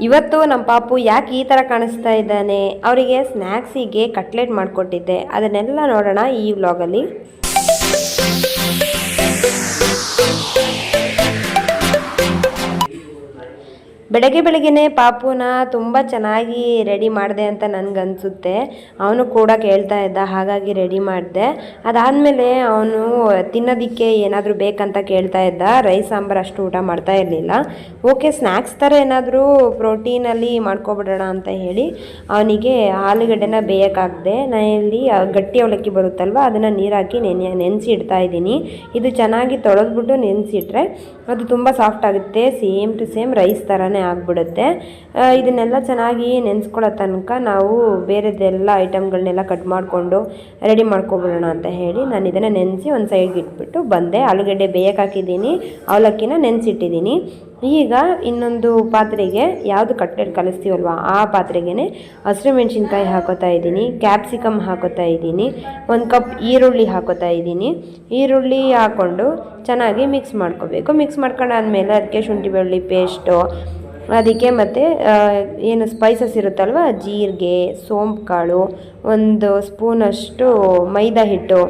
ಇವತ್ತು ನಮ್ಮ ಪಾಪು ಯಾಕೆ ಈ ಥರ ಕಾಣಿಸ್ತಾ ಇದ್ದಾನೆ? ಅವರಿಗೆ ಸ್ನ್ಯಾಕ್ಸಿಗೆ ಕಟ್ಲೆಟ್ ಮಾಡಿಕೊಟ್ಟಿದ್ದೆ. ಅದನ್ನೆಲ್ಲ ನೋಡೋಣ ಈ ವ್ಲಾಗಲ್ಲಿ ಬೆಳಗ್ಗೆ ಬೆಳಗ್ಗೆನೆ ಪಾಪುನ ತುಂಬ ಚೆನ್ನಾಗಿ ರೆಡಿ ಮಾಡಿದೆ ಅಂತ ನನಗನ್ಸುತ್ತೆ. ಅವನು ಕೂಡ ಕೇಳ್ತಾ ಇದ್ದ, ಹಾಗಾಗಿ ರೆಡಿ ಮಾಡಿದೆ. ಅದಾದಮೇಲೆ ಅವನು ತಿನ್ನೋದಕ್ಕೆ ಏನಾದರೂ ಬೇಕಂತ ಕೇಳ್ತಾ ಇದ್ದ. ರೈಸ್ ಸಾಂಬಾರು ಅಷ್ಟು ಊಟ ಮಾಡ್ತಾ ಇರಲಿಲ್ಲ. ಓಕೆ ಸ್ನ್ಯಾಕ್ಸ್ ಥರ ಏನಾದರೂ ಪ್ರೋಟೀನಲ್ಲಿ ಮಾಡ್ಕೊಬಿಡೋಣ ಅಂತ ಹೇಳಿ ಅವನಿಗೆ ಆಲೂಗಡ್ಡೆನ ಬೇಯೋಕ್ಕಾಗದೆ ಇಲ್ಲಿ ಗಟ್ಟಿ ಅವಲಕ್ಕಿ ಬರುತ್ತಲ್ವ, ಅದನ್ನು ನೀರು ನೆನೆ, ನೆನೆಸಿ ಇಡ್ತಾ ಇದ್ದೀನಿ. ಇದು ಚೆನ್ನಾಗಿ ತೊಳೆದ್ಬಿಟ್ಟು ನೆನೆಸಿಟ್ರೆ ಅದು ತುಂಬ ಸಾಫ್ಟ್ ಆಗುತ್ತೆ. ಸೇಮ್ ಟು ಸೇಮ್ ರೈಸ್ ಥರನೇ ಆಗಿಬಿಡುತ್ತೆ. ಇದನ್ನೆಲ್ಲ ಚೆನ್ನಾಗಿ ನೆನೆಸ್ಕೊಳ್ಳೋ ತನಕ ನಾವು ಬೇರೆದೆಲ್ಲ ಐಟಮ್ಗಳನ್ನೆಲ್ಲ ಕಟ್ ಮಾಡಿಕೊಂಡು ರೆಡಿ ಮಾಡ್ಕೊಬಿಡೋಣ ಅಂತ ಹೇಳಿ ನಾನು ಇದನ್ನು ನೆನೆಸಿ ಒಂದು ಸೈಡ್ಗೆ ಇಟ್ಬಿಟ್ಟು ಬಂದೆ. ಆಲೂಗಡ್ಡೆ ಬೇಯಕ್ಕೆ ಹಾಕಿದ್ದೀನಿ, ಅವಲಕ್ಕಿನ ನೆನೆಸಿಟ್ಟಿದ್ದೀನಿ. ಈಗ ಇನ್ನೊಂದು ಪಾತ್ರೆಗೆ ಯಾವುದು ಕಟ್ಲೆಟ್ ಕಲಿಸ್ತೀವಲ್ವ, ಆ ಪಾತ್ರೆಗೆ ಹಸಿರು ಮೆಣಸಿನ್ಕಾಯಿ ಹಾಕೋತಾ ಇದ್ದೀನಿ, ಕ್ಯಾಪ್ಸಿಕಮ್ ಹಾಕೋತಾ ಇದ್ದೀನಿ, ಒಂದು ಕಪ್ ಈರುಳ್ಳಿ ಹಾಕೋತಾ ಇದ್ದೀನಿ. ಈರುಳ್ಳಿ ಹಾಕ್ಕೊಂಡು ಚೆನ್ನಾಗಿ ಮಿಕ್ಸ್ ಮಾಡ್ಕೋಬೇಕು. ಮಿಕ್ಸ್ ಮಾಡ್ಕೊಂಡಾದ್ಮೇಲೆ ಅದಕ್ಕೆ ಶುಂಠಿ ಬೆಳ್ಳುಳ್ಳಿ ಪೇಸ್ಟು ಅದಕ್ಕೆ ಮತ್ತು ಏನು ಸ್ಪೈಸಸ್ ಇರುತ್ತಲ್ವ? ಜೀರಿಗೆ ಸೋಂಪು ಕಾಳು ಒಂದು ಸ್ಪೂನಷ್ಟು ಮೈದಾ ಹಿಟ್ಟು,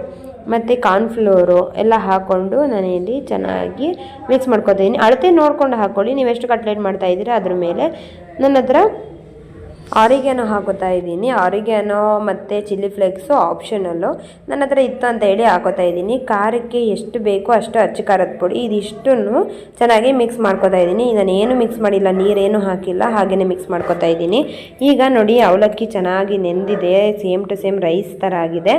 ಮತ್ತು ಕಾರ್ನ್ಫ್ಲೋರು ಎಲ್ಲ ಹಾಕ್ಕೊಂಡು ನಾನಿಲ್ಲಿ ಚೆನ್ನಾಗಿ ಮಿಕ್ಸ್ ಮಾಡ್ಕೊತೀನಿ ಅಳತೆ ನೋಡ್ಕೊಂಡು ಹಾಕ್ಕೊಳ್ಳಿ ನೀವು ಎಷ್ಟು ಕಟ್ಲೆಟ್ ಮಾಡ್ತಾ ಇದ್ದೀರಾ ಅದ್ರ ಮೇಲೆ. ನನ್ನ ಹತ್ರ ಆರಿಗ್ಯಾನೋ ಹಾಕೋತಾ ಇದ್ದೀನಿ. ಆರಿಗ್ಯಾನೋ ಮತ್ತು ಚಿಲ್ಲಿ ಫ್ಲೇಕ್ಸು ಆಪ್ಷನಲ್ಲು ನನ್ನ ಹತ್ರ ಇತ್ತು ಅಂತ ಹೇಳಿ ಹಾಕೋತಾ ಇದ್ದೀನಿ. ಖಾರಕ್ಕೆ ಎಷ್ಟು ಬೇಕೋ ಅಷ್ಟು ಅಚ್ಚು ಖಾರದ ಪುಡಿ ಇದಿಷ್ಟನ್ನು ಚೆನ್ನಾಗಿ ಮಿಕ್ಸ್ ಮಾಡ್ಕೋತಾ ಇದ್ದೀನಿ. ನಾನು ಏನು ಮಿಕ್ಸ್ ಮಾಡಿಲ್ಲ, ನೀರೇನು ಹಾಕಿಲ್ಲ ಹಾಗೆಯೇ ಮಿಕ್ಸ್ ಮಾಡ್ಕೋತಾ ಇದ್ದೀನಿ. ಈಗ ನೋಡಿ ಅವಲಕ್ಕಿ ಚೆನ್ನಾಗಿ ನೆಂದಿದೆ, ಸೇಮ್ ಟು ಸೇಮ್ ರೈಸ್ ಥರ ಆಗಿದೆ.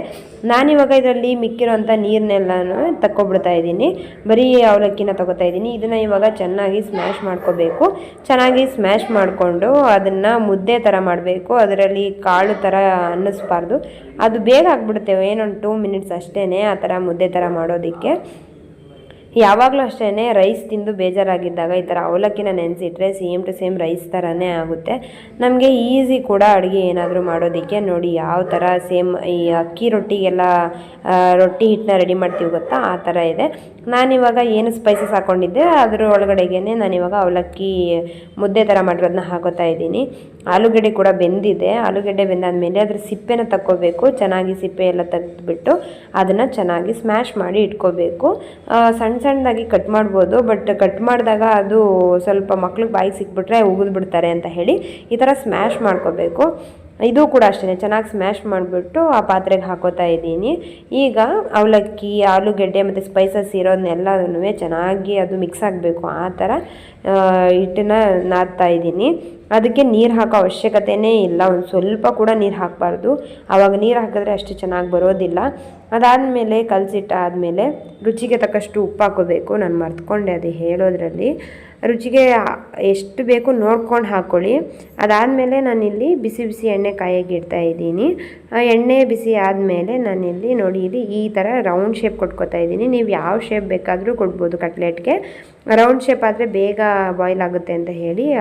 ನಾನಿವಾಗ ಇದರಲ್ಲಿ ಮಿಕ್ಕಿರೋಂಥ ನೀರನ್ನೆಲ್ಲನೂ ತಗೊಬಿಡ್ತಾ ಇದ್ದೀನಿ. ಬರೀ ಅವಲಕ್ಕಿನ ತಗೋತಾ ಇದ್ದೀನಿ. ಇದನ್ನು ಇವಾಗ ಚೆನ್ನಾಗಿ ಸ್ಮ್ಯಾಶ್ ಮಾಡ್ಕೋಬೇಕು. ಚೆನ್ನಾಗಿ ಸ್ಮ್ಯಾಶ್ ಮಾಡಿಕೊಂಡು ಅದನ್ನು ಮುದ್ದೆ ಥರ ಮಾಡಬೇಕು, ಅದರಲ್ಲಿ ಕಾಳು ಥರ ಅನ್ನಿಸ್ಬಾರ್ದು. ಅದು ಬೇಗ ಆಗಿಬಿಡುತ್ತೆ ಏನೊಂದು ಟೂ ಮಿನಿಟ್ಸ್ ಅಷ್ಟೇ ಆ ಥರ ಮುದ್ದೆ ಥರ ಮಾಡೋದಕ್ಕೆ. ಯಾವಾಗಲೂ ಅಷ್ಟೇ ರೈಸ್ ತಿಂದು ಬೇಜಾರಾಗಿದ್ದಾಗ ಈ ಥರ ಅವಲಕ್ಕಿನ ನೆನೆಸಿಟ್ರೆ ಸೇಮ್ ಟು ಸೇಮ್ ರೈಸ್ ಥರನೇ ಆಗುತ್ತೆ. ನಮಗೆ ಈಸಿ ಕೂಡ ಅಡುಗೆ ಏನಾದರೂ ಮಾಡೋದಕ್ಕೆ ನೋಡಿ ಯಾವ ಥರ ಸೇಮ್ ಈ ಅಕ್ಕಿ ರೊಟ್ಟಿಗೆಲ್ಲ ರೊಟ್ಟಿ ಹಿಟ್ಟನ್ನ ರೆಡಿ ಮಾಡ್ತೀವಿ ಗೊತ್ತಾ? ಆ ಥರ ಇದೆ. ನಾನಿವಾಗ ಏನು ಸ್ಪೈಸಸ್ ಹಾಕ್ಕೊಂಡಿದ್ದೆ ಅದರ ಒಳಗಡೆಗೆ ನಾನಿವಾಗ ಅವಲಕ್ಕಿ ಮುದ್ದೆ ಥರ ಮಾಡಿರೋದನ್ನ ಹಾಕೋತಾ ಇದ್ದೀನಿ. ಆಲೂಗಡ್ಡೆ ಕೂಡ ಬೆಂದಿದೆ. ಆಲೂಗಡ್ಡೆ ಬೆಂದಾದ್ಮೇಲೆ ಅದ್ರ ಸಿಪ್ಪೆನ ತಕ್ಕೋಬೇಕು. ಚೆನ್ನಾಗಿ ಸಿಪ್ಪೆ ಎಲ್ಲ ತೆಗೆದುಬಿಟ್ಟು ಅದನ್ನು ಚೆನ್ನಾಗಿ ಸ್ಮ್ಯಾಶ್ ಮಾಡಿ ಇಟ್ಕೋಬೇಕು. ಸಣ್ಣ ಸಣ್ಣದಾಗಿ ಕಟ್ ಮಾಡ್ಬೋದು ಬಟ್ ಕಟ್ ಮಾಡಿದಾಗ ಅದು ಸ್ವಲ್ಪ ಮಕ್ಳಿಗೆ ಬಾಯಿಗೆ ಸಿಕ್ಬಿಟ್ರೆ ಬಿಡ್ತಾರೆ ಅಂತ ಹೇಳಿ ಈ ಥರ ಸ್ಮ್ಯಾಶ್ ಮಾಡ್ಕೋಬೇಕು. ಇದು ಕೂಡ ಅಷ್ಟೇ ಚೆನ್ನಾಗಿ ಸ್ಮ್ಯಾಶ್ ಮಾಡಿಬಿಟ್ಟು ಆ ಪಾತ್ರೆಗೆ ಹಾಕೋತಾ ಇದ್ದೀನಿ. ಈಗ ಅವಲಕ್ಕಿ, ಆಲೂಗೆಡ್ಡೆ ಮತ್ತು ಸ್ಪೈಸಸ್ ಇರೋದನ್ನೆಲ್ಲನೂ ಚೆನ್ನಾಗಿ ಅದು ಮಿಕ್ಸ್ ಆಗಬೇಕು ಆ ಥರ ಹಿಟ್ಟನ್ನ ನಾದ್ತಾ ಇದ್ದೀನಿ. ಅದಕ್ಕೆ ನೀರು ಹಾಕೋ ಅವಶ್ಯಕತೆಯೇ ಇಲ್ಲ. ಒಂದು ಸ್ವಲ್ಪ ಕೂಡ ನೀರು ಹಾಕಬಾರ್ದು. ಆವಾಗ ನೀರು ಹಾಕಿದ್ರೆ ಅಷ್ಟು ಚೆನ್ನಾಗಿ ಬರೋದಿಲ್ಲ. ಅದಾದಮೇಲೆ ಕಲಸಿಟ್ಟಾದಮೇಲೆ ರುಚಿಗೆ ತಕ್ಕಷ್ಟು ಉಪ್ಪು ಹಾಕೋಬೇಕು. ನಾನು ಮರ್ತ್ಕೊಂಡೆ ಅದು ಹೇಳೋದ್ರಲ್ಲಿ. ರುಚಿಗೆ ಎಷ್ಟು ಬೇಕು ನೋಡ್ಕೊಂಡು ಹಾಕ್ಕೊಳ್ಳಿ ಅದಾದಮೇಲೆ ನಾನಿಲ್ಲಿ ಬಿಸಿ ಬಿಸಿ ಎಣ್ಣೆ ಕಾಯಿಗೆ ಇಡ್ತಾ ಇದ್ದೀನಿ. ಎಣ್ಣೆ ಬಿಸಿ ಆದಮೇಲೆ ನಾನಿಲ್ಲಿ ನೋಡಿ ಇಲ್ಲಿ ಈ ಥರ ರೌಂಡ್ ಶೇಪ್ ಕೊಟ್ಕೋತಾ ಇದ್ದೀನಿ. ನೀವು ಯಾವ ಶೇಪ್ ಬೇಕಾದರೂ ಕೊಡ್ಬೋದು ಕಟ್ಲೆಟ್ಗೆ. ರೌಂಡ್ ಶೇಪ್ ಆದರೆ ಬೇಗ ಬಾಯ್ಲ್ ಆಗುತ್ತೆ ಅಂತ ಹೇಳಿ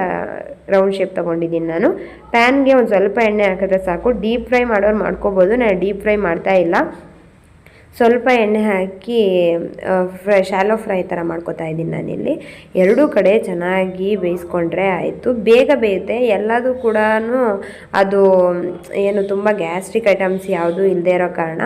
ರೌಂಡ್ ಶೇಪ್ ತೊಗೊಂಡಿದ್ದೀನಿ ನಾನು. ಪ್ಯಾನ್ಗೆ ಒಂದು ಸ್ವಲ್ಪ ಎಣ್ಣೆ ಹಾಕಿದ್ರೆ ಸಾಕು. ಡೀಪ್ ಫ್ರೈ ಮಾಡೋರು ಮಾಡ್ಕೋಬೋದು. ನಾನು ಡೀಪ್ ಫ್ರೈ ಮಾಡ್ತಾ ಇಲ್ಲ. ಸ್ವಲ್ಪ ಎಣ್ಣೆ ಹಾಕಿ ಫ್ರೈ ಶಾಲೋ ಫ್ರೈ ಥರ ಮಾಡ್ಕೊತಾ ಇದ್ದೀನಿ ನಾನಿಲ್ಲಿ. ಎರಡೂ ಕಡೆ ಚೆನ್ನಾಗಿ ಬೇಯಿಸ್ಕೊಂಡ್ರೆ ಆಯಿತು. ಬೇಗ ಬೇಯುತ್ತೆ. ಎಲ್ಲದೂ ಕೂಡ ಅದು, ಏನು, ತುಂಬ ಗ್ಯಾಸ್ಟ್ರಿಕ್ ಐಟಮ್ಸ್ ಯಾವುದು ಇಲ್ಲದೆ ಇರೋ ಕಾರಣ.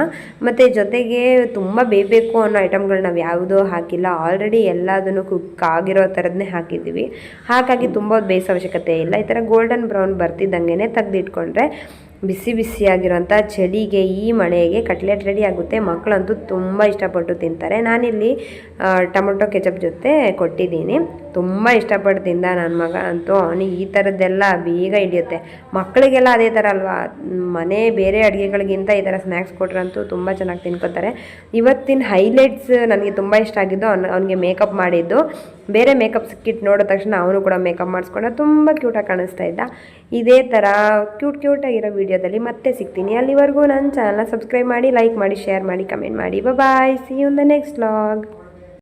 ಮತ್ತು ಜೊತೆಗೆ ತುಂಬ ಬೇಯಬೇಕು ಅನ್ನೋ ಐಟಮ್ಗಳು ನಾವು ಯಾವುದೂ ಹಾಕಿಲ್ಲ. ಆಲ್ರೆಡಿ ಎಲ್ಲದನ್ನು ಕುಕ್ ಆಗಿರೋ ಥರದನ್ನೇ ಹಾಕಿದ್ದೀವಿ. ಹಾಗಾಗಿ ತುಂಬ ಬೇಯಿಸೋ ಅವಶ್ಯಕತೆ ಇಲ್ಲ. ಈ ಥರ ಗೋಲ್ಡನ್ ಬ್ರೌನ್ ಬರ್ತಿದ್ದಂಗೆ ತೆಗೆದಿಟ್ಕೊಂಡ್ರೆ ಬಿಸಿ ಬಿಸಿಯಾಗಿರೋಂಥ ಚಳಿಗೆ ಈ ಮಳೆಗೆ ಕಟ್ಲೆಟ್ ರೆಡಿ ಆಗುತ್ತೆ. ಮಕ್ಕಳಂತೂ ತುಂಬ ಇಷ್ಟಪಟ್ಟು ತಿಂತಾರೆ. ನಾನಿಲ್ಲಿ ಟೊಮೊಟೊ ಕೆಚಪ್ ಜೊತೆ ಕೊಟ್ಟಿದ್ದೀನಿ. ತುಂಬ ಇಷ್ಟಪಟ್ಟು ತಿಂದ ನನ್ನ ಮಗ ಅಂತೂ ಅವನಿಗೆ ಈ ಥರದ್ದೆಲ್ಲ ಬೇಗ ಹಿಡಿಯುತ್ತೆ. ಮಕ್ಕಳಿಗೆಲ್ಲ ಅದೇ ಥರ ಅಲ್ವಾ? ಮನೆ ಬೇರೆ ಅಡುಗೆಗಳಿಗಿಂತ ಈ ಥರ ಸ್ನ್ಯಾಕ್ಸ್ ಕೊಟ್ರಂತೂ ತುಂಬ ಚೆನ್ನಾಗಿ ತಿನ್ಕೋತಾರೆ. ಇವತ್ತಿನ ಹೈಲೈಟ್ಸ್ ನನಗೆ ತುಂಬ ಇಷ್ಟ ಆಗಿದ್ದು ಅವ್ನು, ಅವನಿಗೆ ಮೇಕಪ್ ಮಾಡಿದ್ದು. ಬೇರೆ ಮೇಕಪ್ ಸಿಕ್ಕಿಟ್ಟು ನೋಡಿದ ತಕ್ಷಣ ಅವನು ಕೂಡ ಮೇಕಪ್ ಮಾಡಿಸ್ಕೊಂಡ ತುಂಬ ಕ್ಯೂಟಾಗಿ ಕಾಣಿಸ್ತಾ ಇದ್ದ. ಇದೇ ಥರ ಕ್ಯೂಟ್ ಕ್ಯೂಟಾಗಿರೋ ವೀಡಿಯೋದಲ್ಲಿ ಮತ್ತೆ ಸಿಗ್ತೀನಿ. ಅಲ್ಲಿವರೆಗೂ ನನ್ನ ಚಾನಲ್ನ ಸಬ್ಸ್ಕ್ರೈಬ್ ಮಾಡಿ ಲೈಕ್ ಮಾಡಿ ಶೇರ್ ಮಾಡಿ ಕಮೆಂಟ್ ಮಾಡಿ. Bye see you the next log